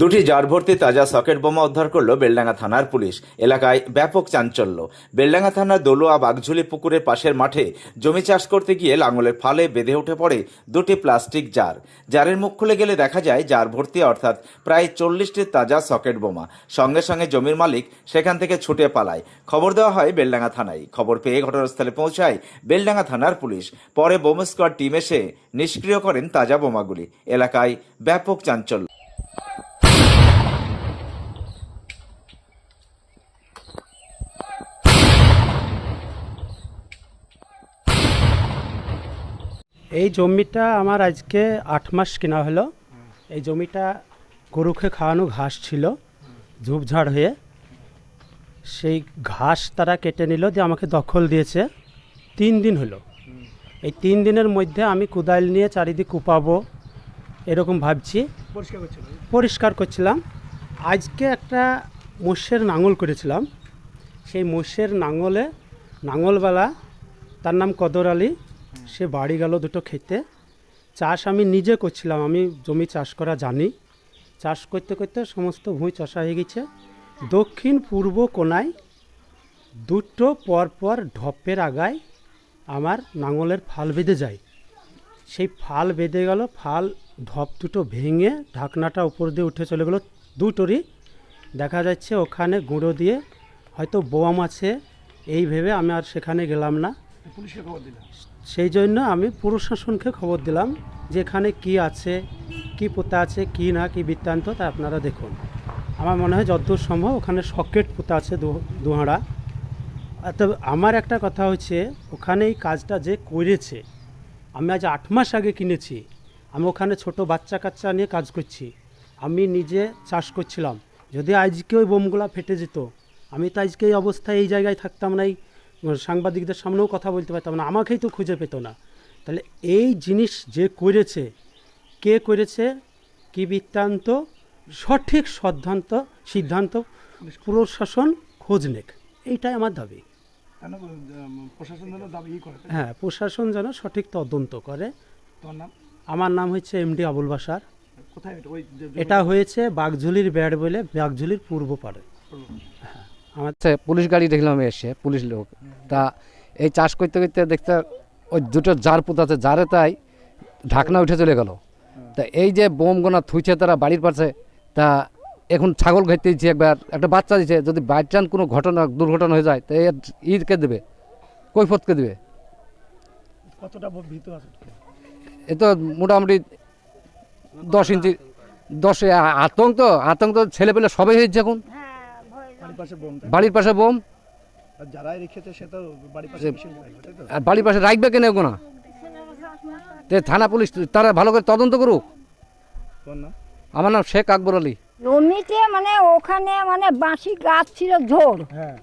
দুটি জার ভর্তি তাজা সকেট বোমা উদ্ধার করল বেলডাঙ্গা থানার পুলিশ। এলাকায় ব্যাপক চাঞ্চল্য। বেলডাঙ্গা থানার দলুয়া বাগঝুলি পুকুরের পাশের মাঠে জমি চাষ করতে গিয়ে লাঙলের ফালে বেঁধে উঠে পড়ে দুটি প্লাস্টিক জার। জারের মুখ খুলে গেলে দেখা যায় জার ভর্তি অর্থাৎ প্রায় চল্লিশটি তাজা সকেট বোমা। সঙ্গে সঙ্গে জমির মালিক সেখান থেকে ছুটে পালায়। খবর দেওয়া হয় বেলডাঙ্গা থানায়। খবর পেয়ে ঘটনাস্থলে পৌঁছায় বেলডাঙ্গা থানার পুলিশ। পরে বোম স্কোয়াড টিম এসে নিষ্ক্রিয় করেন তাজা বোমাগুলি। এলাকায় ব্যাপক চাঞ্চল্য। এই জমিটা আমার আজকে আট মাস কেনা হলো। এই জমিটা গরুকে খাওয়ানো ঘাস ছিল ঝোপঝাড় হয়ে। সেই ঘাস তারা কেটে নিল দিয়ে আমাকে দখল দিয়েছে। তিন দিন হলো। এই তিন দিনের মধ্যে আমি কোদাল নিয়ে চারিদিক কুপাবো এরকম ভাবছি। পরিষ্কার করছিলাম। আজকে একটা মোষের নাঙল করেছিলাম। সেই মোষের নাঙলে নাঙলওয়ালা তার নাম কদর আলী। সে বাড়ি গেল দুটো খেতে। চাষ আমি নিজে করছিলাম, আমি জমি চাষ করা জানি। চাষ করতে করতে সমস্ত ভুঁই চষা হয়ে গেছে। দক্ষিণ পূর্ব কোনায় দুটো পর পর ঢপের আগায় আমার নাঙলের ফাল বেঁধে যায়। সেই ফাল বেঁধে গেল, ফাল ঢপ দুটো ভেঙে ঢাকনাটা উপর দিয়ে উঠে চলে গেলো দুটোরই। দেখা যাচ্ছে ওখানে গুঁড়ো দিয়ে হয়তো বোয়াম আছে, এই ভেবে আমি আর সেখানে গেলাম না। সেই জন্য আমি প্রশাসনকে খবর দিলাম যে এখানে কী আছে, কি পোতা আছে, কি না, কি বৃত্তান্ত তা আপনারা দেখুন। আমার মনে হয় যতদূর সম্ভব ওখানে সকেট পোতা আছে দুহাড়া। তবে আমার একটা কথা হচ্ছে, ওখানে এই কাজটা যে করেছে, আমি আজ আট মাস আগে কিনেছি, আমি ওখানে ছোট বাচ্চা কাচ্চা নিয়ে কাজ করছি, আমি নিজে চাষ করছিলাম। যদি আজকে ওই বোমগুলা ফেটে যেত, আমি তো আজকে এই অবস্থায় এই জায়গায় থাকতাম না, এই সাংবাদিকদের সামনেও কথা বলতে পারতাম না আমাকেই তো খুঁজে পেতো না। তাহলে এই জিনিস যে করেছে কে করেছে কি বৃত্তান্ত সঠিক সিদ্ধান্ত সিদ্ধান্ত প্রশাসন খোঁজ নেক। এইটাই আমার দাবি। হ্যাঁ প্রশাসন যেন সঠিক তদন্ত করে। আমার নাম হচ্ছে এমডি আবুল বাসার এটা? এটা হয়েছে বাগঝুলির ব্যাড বলে বাগঝুলির পূর্ব পারে আমার আচ্ছা পুলিশ গাড়ি দেখলাম এসে পুলিশ লোক। তা এই চাষ করতে করতে দেখতে ওই দুটো জার পুঁতাছে জারে তাই ঢাকনা উঠে চলে গেল। তা এই যে বোম গোনা থুইছে তারা বাড়ির পাশে তা এখন ছাগল ঘাইতে দিচ্ছে একবার একটা বাচ্চা দিচ্ছে যদি বাই চান্স কোনো ঘটনা দুর্ঘটনা হয়ে যায় তো এর ঈদকে দেবে? কৈফতকে দেবে? কতটা ভীত আছে? এ তো মোটামুটি দশ ইঞ্চি দশ আতঙ্ক তো আতঙ্ক তো ছেলে পেলে সবাই হয়েছে এখন। বাড়ির পাশে বোম তাই? বাড়ির পাশে বোম? আর যারাই রেখেছে সে তো বাড়ির পাশে রাখবে আর বাড়ির পাশে রাখবে কেন তে থানা পুলিশ তারা ভালো করে তদন্ত করুক। আমার নাম শেখ আকবর আলী। জমিতে মানে ওখানে মানে বাঁশি গাছ ছিল ঝোড় হ্যাঁ।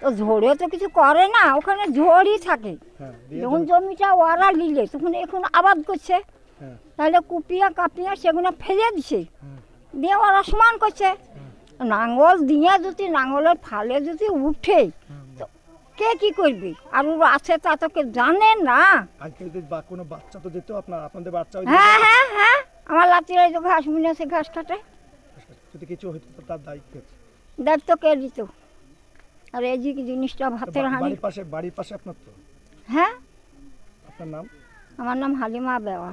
তো ঝোড়ে তো কিছু করে না ওখানে ঝোড়ই থাকে। হ্যাঁ যখন জমিটা ওরা নিলে তখন এখন আবাদ করছে। হ্যাঁ। তাহলে কুপিয়া কাপিয়া সেগুলো ফেলে দিছে। দিয়ে ওরা সমান করছে। নাঙ্গল দিয়ে যদি নাঙলের ফালে যদি উঠে কে কি করবে? আর ওরা আছে তা তো কেউ জানে না। আজকে যদি কোনো বাচ্চা তো যেত আপনার আপনাদের বাচ্চা হ্যাঁ হ্যাঁ হ্যাঁ আমার লাতিরা যে ঘাস মিলে সে ঘাস কাটে যদি কিছু হতো তো তার দায়িত্ব আছে। দায়িত্ব কে দিত? আর এই যে জিনিসটা তো ভাতের হাঁড়ি? বাড়ির পাশে বাড়ির পাশে আপনার তো? হ্যাঁ। আপনার নাম? আমার নাম হালিমা বেওয়া।